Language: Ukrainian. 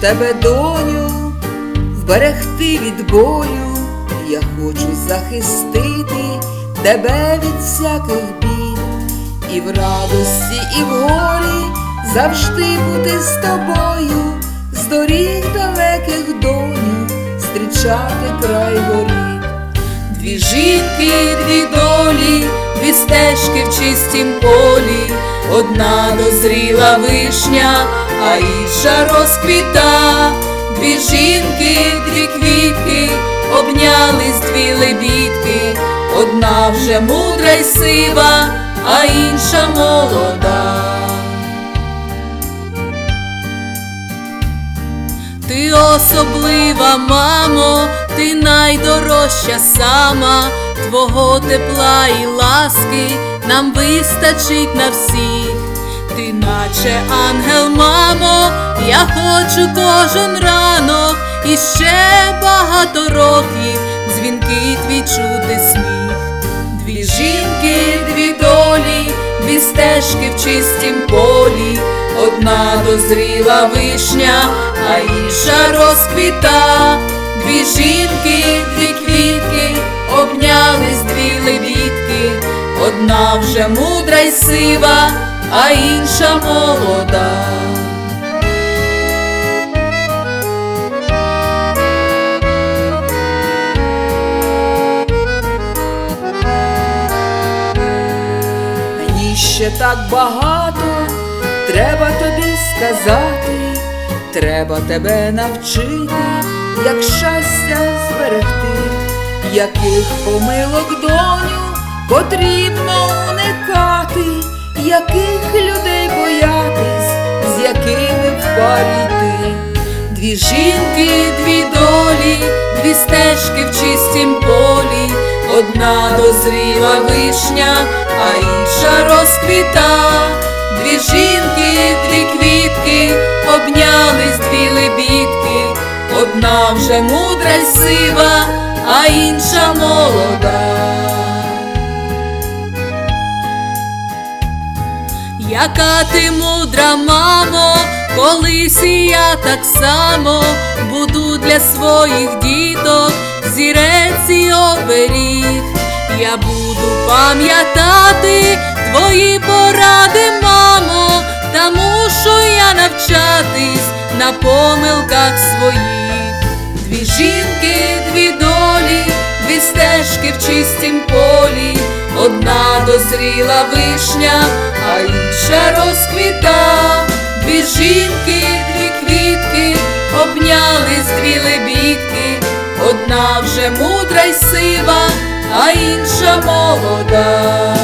тебе, доню, вберегти від болю. Я хочу захистити тебе від всяких бід, і в радості, і в горі завжди бути з тобою, з доріг далеких доню, зустрічати край воріт. Дві жінки, дві долі, дві стежки в чистім полі, одна дозріла вишня, а інша розквіта. Дві жінки, дві квітки, обнялись дві лебідки, одна вже мудра й сива, а інша молода. Ти особлива, мамо, ти найдорожча сама, твого тепла і ласки нам вистачить на всіх. Ти наче ангел, мамо, я хочу кожен ранок і ще багато років дзвінки твій чути сміх. Дві жінки, дві долі, дві стежки в чистім полі, одна дозріла вишня, а інша розквіта. Дві жінки, дві квітки, обнялись дві лебідки, одна вже мудра й сива, а інша молода. Мені ще так багато, треба тобі сказати, треба тебе навчити, як щастя зберегти, яких помилок доню потрібно уникати, яких людей боятись, з якими в. Дві жінки, дві долі, дві стежки в чистім полі, одна дозріла вишня, а інша розквіта. Дві жінки, дві квітки, обнялись дві лебідки, одна вже мудра й сива, а інша молода. Яка ти мудра, мамо, колись і я так само буду для своїх діток зірець і оберіг. Я буду пам'ятати твої поради, мамо, та мушу я навчатись на помилках своїх. Жінки, дві долі, дві стежки в чистім полі, одна дозріла вишня, а інша розквіта. Дві жінки, дві квітки, обнялись дві лебідки, одна вже мудра й сива, а інша молода.